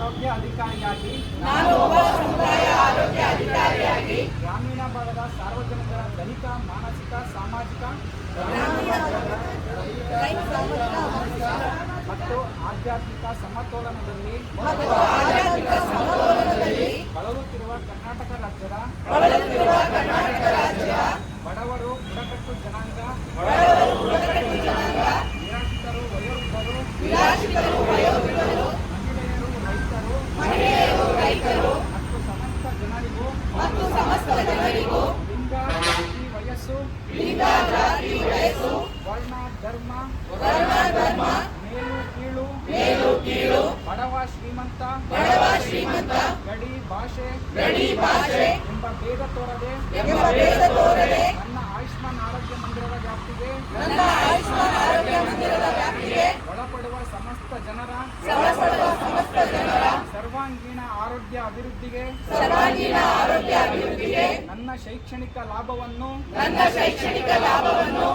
ಆರೋಗ್ಯ ಅಧಿಕಾರಿಯಾಗಿ ನಾನು ಒಬ್ಬ ಸಮುದಾಯ ಆರೋಗ್ಯ ಅಧಿಕಾರಿಯಾಗಿ ಗ್ರಾಮೀಣ ಭಾಗದ ಸಾರ್ವಜನಿಕರ ದೈಹಿಕ ಮಾನಸಿಕ ಸಾಮಾಜಿಕ ಮತ್ತು ಆಧ್ಯಾತ್ಮಿಕ ಸಮತೋಲನದಲ್ಲಿ ಬಳಲುತ್ತಿರುವ ಕರ್ನಾಟಕ ರಾಜ್ಯದ ಬಡವರು ಬುಡಕಟ್ಟು ಜನಾಂಗ ಭಾಷೆ. ಗಡಿ ಭಾಷೆ. ಎಂಬ ಭೇದ ತೋರದೆ ಎಂಬ ಭೇದ ತೋರದೆ. ನನ್ನ ಆಯುಷ್ಮಾನ್ ಆರೋಗ್ಯ ಮಂದಿರದ ವ್ಯಾಪ್ತಿಗೆ ನನ್ನ ಆಯುಷ್ಮಾನ್ ಆರೋಗ್ಯ ಮಂದಿರದ ವ್ಯಾಪ್ತಿಗೆ ಒಳಪಡುವ ಸಮಸ್ತ ಜನರ ಒಳಪಡುವ ಸಮಸ್ತ ಜನರ ಸರ್ವಾಂಗೀಣ ಆರೋಗ್ಯ ಅಭಿವೃದ್ಧಿಗೆ ಸರ್ವಾಂಗೀಣ ಆರೋಗ್ಯ ಅಭಿವೃದ್ಧಿಗೆ ನನ್ನ ಶೈಕ್ಷಣಿಕ ಲಾಭವನ್ನು ನನ್ನ ಶೈಕ್ಷಣಿಕ ಲಾಭವನ್ನು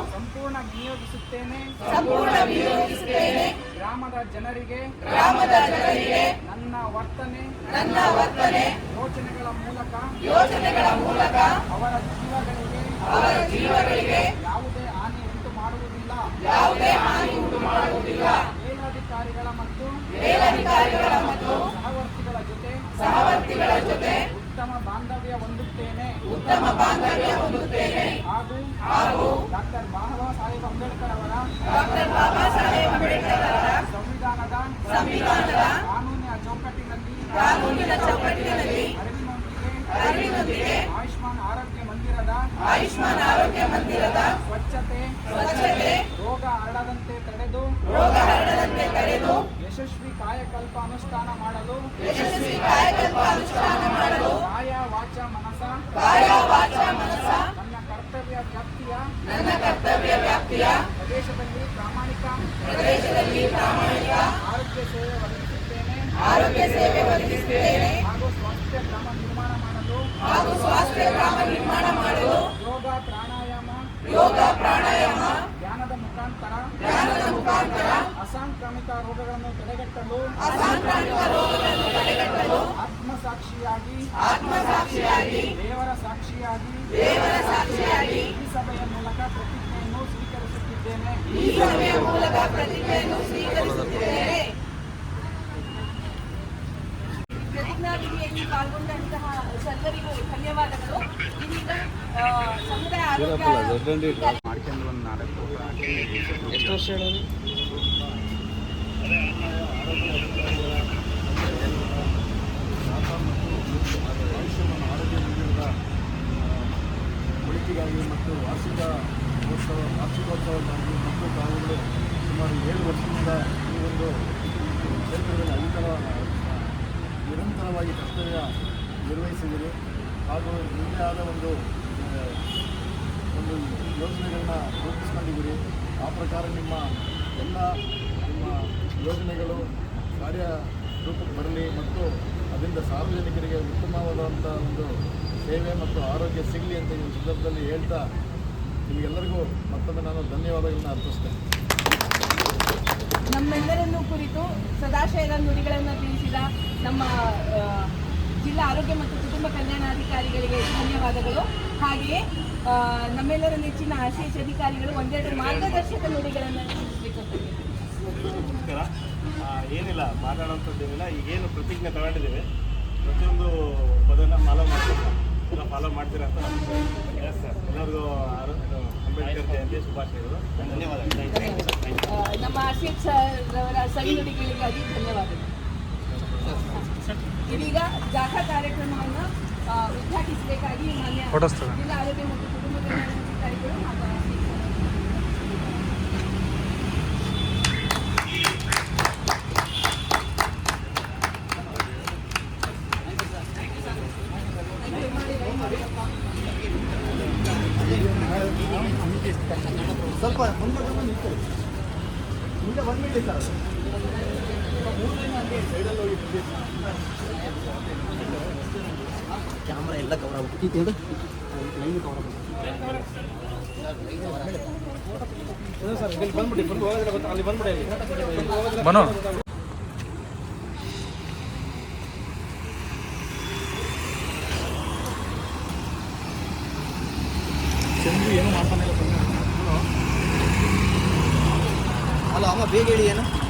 ಸಂಪೂರ್ಣ ವಿನಿಯೋಗಿಸುತ್ತೇನೆ ಸಂಪೂರ್ಣ ನಿಯೋಜಿಸುತ್ತೇನೆ ಗ್ರಾಮದ ಜನರಿಗೆ ಗ್ರಾಮದ ಜನರಿಗೆ ನನ್ನ ವರ್ತನೆ ನನ್ನ ವರ್ತನೆ ಯೋಜನೆಗಳ ಮೂಲಕ ಯೋಜನೆಗಳ ಮೂಲಕ ಅವರ ಜೀವಗಳಿಗೆ ಅವರ ಜೀವಗಳಿಗೆ ಯಾವುದೇ ಹಾನಿ ಉಂಟು ಮಾಡುವುದಿಲ್ಲ. ಯಾವುದೇ ಹಾನಿ ಉಂಟು ಮಾಡುವುದಿಲ್ಲ. ಮೇಲಧಿಕಾರಿಗಳ ಮತ್ತು ಮೇಲಧಿಕಾರಿಗಳ ಮತ್ತು ಸಹವರ್ತಿಗಳ ಜೊತೆ ಸಹವರ್ತಿಗಳ ಜೊತೆ ಉತ್ತಮ ಬಾಂಧವ್ಯ ಹೊಂದುತ್ತೇನೆ. ಉತ್ತಮ ಬಾಂಧವ್ಯ ಹೊಂದುತ್ತೇನೆ ಹಾಗೂ ಹಾಗೂ ಡಾಕ್ಟರ್ ಬಾಬಾ ಸಾಹೇಬ್ ಅಂಬೇಡ್ಕರ್ ಅವರ ಡಾಕ್ಟರ್ ಬಾಬಾ ಸಾಹೇಬ್ ಅಂಬೇಡ್ಕರ್ ಅವರ ಸಂವಿಧಾನದ ಸಂವಿಧಾನದ ಕಾನೂನಿನ ಚೌಕಟ್ಟಿನಲ್ಲಿ ಕಾನೂನಿನ ಚೌಕಟ್ಟಿನಲ್ಲಿ ಅರಿವಿನೊಂದಿಗೆ ಅರಿವಿನೊಂದಿಗೆ ಆಯುಷ್ಮಾನ್ ಆರೋಗ್ಯ ಮಂದಿರದ ಆಯುಷ್ಮಾನ್ ಆರೋಗ್ಯ ಮಂದಿರದ ಸ್ವಚ್ಛತೆ ಸ್ವಚ್ಛತೆ ರೋಗ ಹರಡದಂತೆ ತಡೆದು ತಡೆದು ಯಶಸ್ವಿ ಕಾಯಕಲ್ಪ ಅನುಷ್ಠಾನ ಮಾಡಲು ಯಶಸ್ವಿ ಕಾಯಕಲ್ಪ ಅನುಷ್ಠಾನ ಮಾಡಲು ಕಾಯ ವಾಚ ಮನಸ ಕಾಯ ವಾಚ ಮನಸ ನನ್ನ ಕರ್ತವ್ಯ ವ್ಯಾಪ್ತಿಯ ನನ್ನ ಮುಖಾಂತರ ಅಸಾಂಕ್ರಾಮಿಕ ರೋಗಗಳನ್ನು ತಡೆಗಟ್ಟಲು ಅಸಾಂಕ್ರಾಮಿಕ ರೋಗಗಳನ್ನು ತಡೆಗಟ್ಟಲು ಆತ್ಮಸಾಕ್ಷಿಯಾಗಿ ಆತ್ಮಸಾಕ್ಷಿಯಾಗಿ ದೇವರ ಸಾಕ್ಷಿಯಾಗಿ ದೇವರ ಸಾಕ್ಷಿಯಾಗಿ ಈ ಸಭೆಯ ಮೂಲಕ ಪ್ರತಿಜ್ಞೆಯನ್ನು ಸ್ವೀಕರಿಸುತ್ತಿದ್ದೇನೆ ಈ ಸಭೆಯ ಮೂಲಕ ಪ್ರತಿಜ್ಞೆಯನ್ನು ಸ್ವೀಕರಿಸುತ್ತೇನೆ ಪ್ರತಿಜ್ಞಾವಿಧಿಯಲ್ಲಿ ಪಾಲ್ಗೊಂಡಂತಹ ಸರ್ವರಿಗೂ ಧನ್ಯವಾದಗಳು ಇದೀಗ ಆ, ಸಮುದಾಯ ಆರೋಗ್ಯ ಮಾಡ್ಕೊಂಡು ಒಂದು ನಾಲ್ಕು ಎಷ್ಟು ವರ್ಷ ಹೇಳೋದು ಆಯುಷ್ಮಾನ್ ಆರೋಗ್ಯ ಮಂದಿರದ ಉಳಿಕೆಗಾಗಿ ಮತ್ತು ವಾರ್ಷಿಕ ಉತ್ಸವ ವಾರ್ಷಿಕೋತ್ಸವಕ್ಕಾಗಿ ಮತ್ತು ತಾವುಗಳು ಸುಮಾರು ಏಳು ವರ್ಷದಿಂದ ಈ ಒಂದು ಕ್ಷೇತ್ರದಲ್ಲಿ ಅಧಿಕಾರ ನಿರಂತರವಾಗಿ ಕರ್ತವ್ಯ ನಿರ್ವಹಿಸಿದ್ದೀರಿ ಹಾಗೂ ನಿಮ್ಮದೇ ಆದ ಒಂದು ಒಂದು ಯೋಜನೆಗಳನ್ನ ರೂಪಿಸ್ಕೊಂಡಿದ್ದೀರಿ. ಆ ಪ್ರಕಾರ ನಿಮ್ಮ ಎಲ್ಲ ನಿಮ್ಮ ಯೋಜನೆಗಳು ಕಾರ್ಯ ರೂಪಕ್ಕೆ ಬರಲಿ ಮತ್ತು ಅದರಿಂದ ಸಾರ್ವಜನಿಕರಿಗೆ ಉತ್ತಮವಾದಂಥ ಒಂದು ಸೇವೆ ಮತ್ತು ಆರೋಗ್ಯ ಸಿಗಲಿ ಅಂತ ಈ ಸಂದರ್ಭದಲ್ಲಿ ಹೇಳ್ತಾ ನಿಮಗೆಲ್ಲರಿಗೂ ಮತ್ತೊಮ್ಮೆ ನಾನು ಧನ್ಯವಾದಗಳನ್ನು ಅರ್ಪಿಸ್ತೇನೆ ನಮ್ಮೆಲ್ಲರನ್ನು ಕುರಿತು ಸದಾಶಯದ ನುಡಿಗಳನ್ನು ತಿಳಿಸಿದ ನಮ್ಮ ಜಿಲ್ಲಾ ಆರೋಗ್ಯ ಮತ್ತು ಕುಟುಂಬ ಕಲ್ಯಾಣಾಧಿಕಾರಿಗಳಿಗೆ ಧನ್ಯವಾದಗಳು ಹಾಗೆಯೇ ನಮ್ಮೆಲ್ಲರ ನೆಚ್ಚಿನ ಆಶೀಷ್ ಅಧಿಕಾರಿಗಳು ಒಂದೆರಡು ಮಾರ್ಗದರ್ಶಕ ನುಡಿಗಳನ್ನು ತಿಳಿಸಬೇಕು. ನಮಸ್ಕಾರ. ಏನಿಲ್ಲ ಮಾತಾಡೋಂಥದ್ದೇನಿಲ್ಲ ಈಗೇನು ಪ್ರತಿಜ್ಞೆ ತಗೊಂಡಿದ್ದೀವಿ. ಪ್ರತಿಯೊಂದು ಪದನ ಫಾಲೋ ಮಾಡ್ತೀವಿ ಎಲ್ಲ ಫಾಲೋ ಮಾಡ್ತೀರಾ ಅಂತ ನಮ್ಗೆ ಎಸ್ ಸರ್ ಎಲ್ಲರಿಗೂ ಅಂಬೇಡ್ಕರ್ ಜಯಂತಿ ಶುಭಾಶಯಗಳು. ಧನ್ಯವಾದಗಳು. ಥ್ಯಾಂಕ್ ಯು ಥ್ಯಾಂಕ್ ನಮ್ಮ ಸರ್ ಅವರ ಧನ್ಯವಾದಗಳು. ಇದೀಗ ಜಾಥಾ ಕಾರ್ಯಕ್ರಮವನ್ನು ಉದ್ಘಾಟಿಸಬೇಕಾಗಿ ಮಾನ್ಯ ಸ್ವಲ್ಪ ಮುಂದೆ ಸರ್ ಕ್ಯಾಮ್ರಾ ಎಲ್ಲ ಕವರ್ ಆಗುತ್ತೆ ಲೈನ್ ಕವರ್ ಸರ್ ಇಲ್ಲಿ ಬಂದ್ಬಿಡಿ ಬಂದು ಅಲ್ಲಿ ಚಂದ್ರು ಏನು ಮಾಡ್ತಾನೆ? वेगळी आहे ना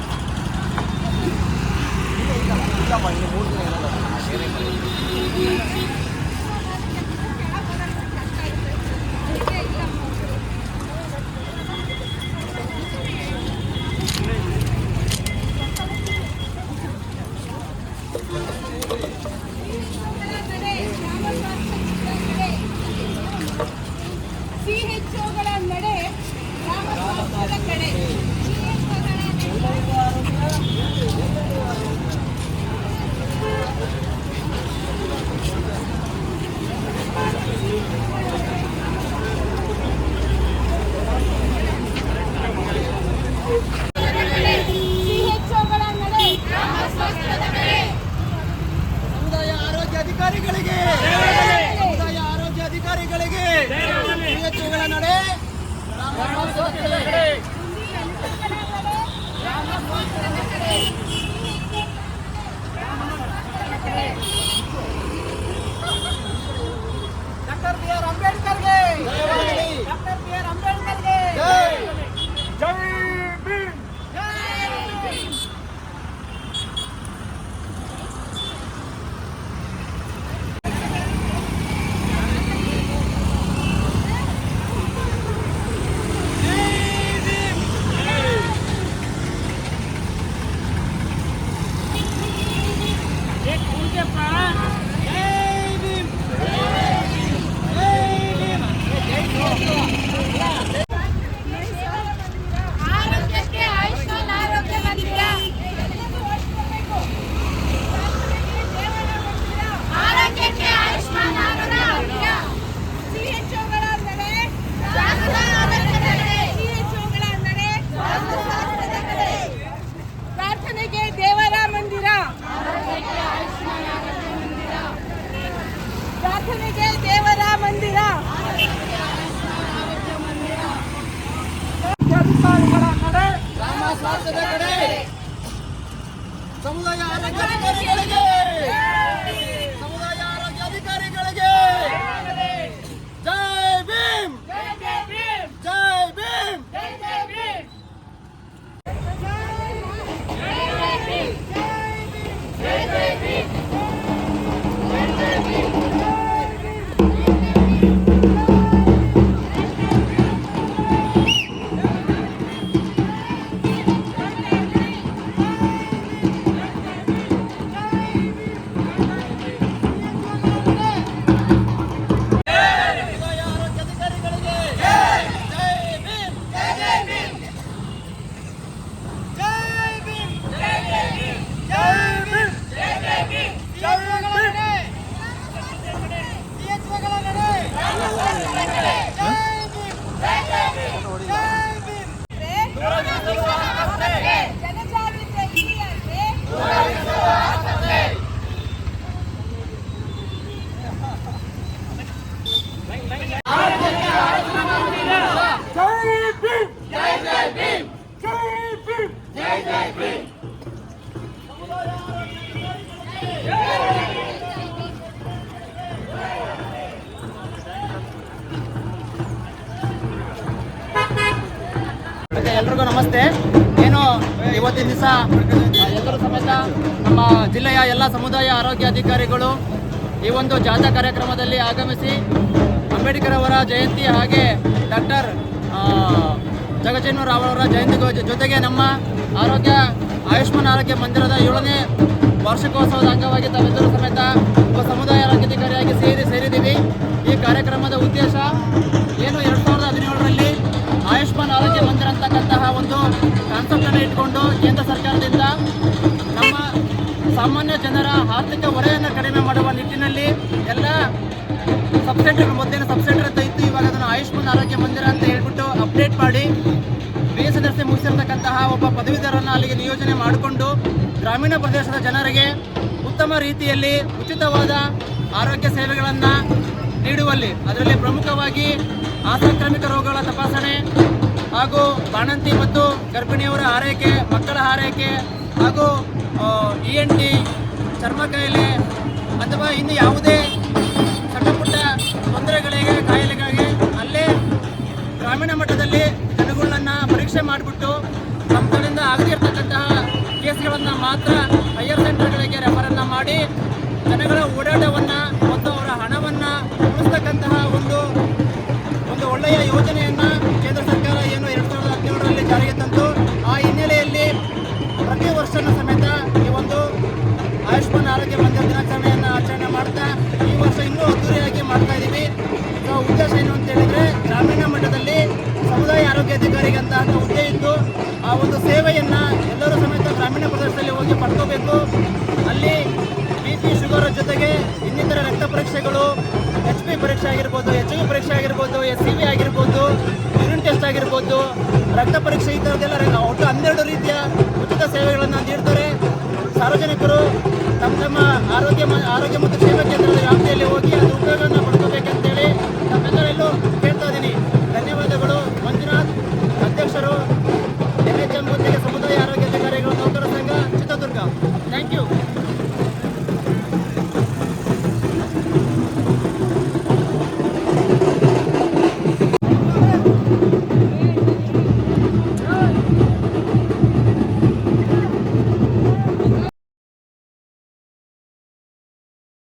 ಅಧಿಕಾರಿಗಳ ಕಡೆ. ಸಮುದಾಯ ಎಲ್ರಿಗೂ ಏನು ಇವತ್ತಿನ ದಿವಸ ಎಲ್ಲರೂ ಸಮೇತ ನಮ್ಮ ಜಿಲ್ಲೆಯ ಎಲ್ಲ ಸಮುದಾಯ ಆರೋಗ್ಯ ಅಧಿಕಾರಿಗಳು ಈ ಒಂದು ಜಾಥಾ ಕಾರ್ಯಕ್ರಮದಲ್ಲಿ ಆಗಮಿಸಿ ಅಂಬೇಡ್ಕರ್ ಅವರ ಜಯಂತಿ ಹಾಗೆ ಡಾಕ್ಟರ್ ಜಗಜೀವನ ರಾವ್ ಅವರ ಜಯಂತಿ ಜೊತೆಗೆ ನಮ್ಮ ಆರೋಗ್ಯ, ಆಯುಷ್ಮಾನ್ ಆರೋಗ್ಯ ಮಂದಿರದ ಏಳನೇ ವಾರ್ಷಿಕೋತ್ಸವದ ಅಂಗವಾಗಿ ತಾವೆಲ್ಲರೂ ಸಮೇತ ಸಾಮಾನ್ಯ ಜನರ ಆರ್ಥಿಕ ಹೊರೆಯನ್ನು ಕಡಿಮೆ ಮಾಡುವ ನಿಟ್ಟಿನಲ್ಲಿ ಎಲ್ಲ ಸಬ್ಸೆಂಟರ್ ಮೊದಲಿನ ಸಬ್ಸೆಂಟರ್ ಅಂತ ಇತ್ತು. ಇವಾಗ ಅದನ್ನು ಆಯುಷ್ಮಾನ್ ಆರೋಗ್ಯ ಮಂದಿರ ಅಂತ ಹೇಳ್ಬಿಟ್ಟು ಅಪ್ಡೇಟ್ ಮಾಡಿ. ಬಿ ಎಸ್ ಮುಗಿಸಿರ್ತಕ್ಕಂತಹ ಒಬ್ಬ ಪದವೀಧರನ್ನು ಅಲ್ಲಿಗೆ ನಿಯೋಜನೆ ಮಾಡಿಕೊಂಡು ಗ್ರಾಮೀಣ ಪ್ರದೇಶದ ಜನರಿಗೆ ಉತ್ತಮ ರೀತಿಯಲ್ಲಿ ಉಚಿತವಾದ ಆರೋಗ್ಯ ಸೇವೆಗಳನ್ನು ನೀಡುವಲ್ಲಿ, ಅದರಲ್ಲಿ ಪ್ರಮುಖವಾಗಿ ಆಸಾಂಕ್ರಾಮಿಕ ರೋಗಗಳ ತಪಾಸಣೆ ಹಾಗೂ ಬಾಣಂತಿ ಮತ್ತು ಗರ್ಭಿಣಿಯವರ ಆರೈಕೆ, ಮಕ್ಕಳ ಆರೈಕೆ ಹಾಗೂ ಇ ಎನ್ ಟಿ ಚರ್ಮ ಕಾಯಿಲೆ ಅಥವಾ ಇನ್ನು ಯಾವುದೇ ಸಣ್ಣ ಪುಟ್ಟ ತೊಂದರೆಗಳಿಗೆ ಕಾಯಿಲೆಗಾಗಿ ಅಲ್ಲೇ ಗ್ರಾಮೀಣ ಮಟ್ಟದಲ್ಲಿ ಜನಗಳನ್ನ ಪರೀಕ್ಷೆ ಮಾಡಿಬಿಟ್ಟು ನಮ್ಮಗಳಿಂದ ಆಗದಿರ್ತಕ್ಕಂತಹ ಕೇಸ್ಗಳನ್ನು ಮಾತ್ರ ಹೈಯರ್ ಸೆಂಟರ್ಗಳಿಗೆ ರೆಫರನ್ನು ಮಾಡಿ ಜನಗಳ ಓಡಾಟವನ್ನು ಮತ್ತು ಅವರ ಹಣವನ್ನು ಉಳಿಸ್ತಕ್ಕಂತಹ ಒಂದು ಒಂದು ಒಳ್ಳೆಯ ಯೋಜನೆಯನ್ನು ಕೇಂದ್ರ ಸರ್ಕಾರ ಏನು ಎರಡು ಸಾವಿರದ ಹದಿನೇಳರಲ್ಲಿ ಜಾರಿಗೆ ಅಧಿಕಾರಿಗೆ ಅಂತ ಹುದ್ದೆ ಇದ್ದು ಆ ಒಂದು ಸೇವೆಯನ್ನು ಎಲ್ಲರೂ ಸಮೇತ ಗ್ರಾಮೀಣ ಪ್ರದೇಶದಲ್ಲಿ ಹೋಗಿ ಪಡ್ಕೋಬೇಕು. ಅಲ್ಲಿ ಬಿ ಪಿ ಶುಗರ್ ಜೊತೆಗೆ ಇನ್ನಿತರ ರಕ್ತ ಪರೀಕ್ಷೆಗಳು ಎಚ್ ಪಿ ಪರೀಕ್ಷೆ ಆಗಿರ್ಬೋದು ಎಚ್ ವಿ ಪರೀಕ್ಷೆ ಆಗಿರ್ಬೋದು ಎಸ್ ಸಿ ಬಿ ಆಗಿರ್ಬೋದು ಯೂರಿನ್ ಟೆಸ್ಟ್ ಆಗಿರ್ಬೋದು, ರಕ್ತ ಪರೀಕ್ಷೆ ಈ ಥರದ್ದೆಲ್ಲ ಒಟ್ಟು ಹನ್ನೆರಡು ರೀತಿಯ ಉಚಿತ ಸೇವೆಗಳನ್ನು ನೀಡ್ತಾರೆ. ಸಾರ್ವಜನಿಕರು ತಮ್ಮ ತಮ್ಮ ಆರೋಗ್ಯ ಆರೋಗ್ಯ ಮತ್ತು ಸೇವಾ ಕೇಂದ್ರದ ವ್ಯಾಪ್ತಿಯಲ್ಲಿ ಹೋಗಿ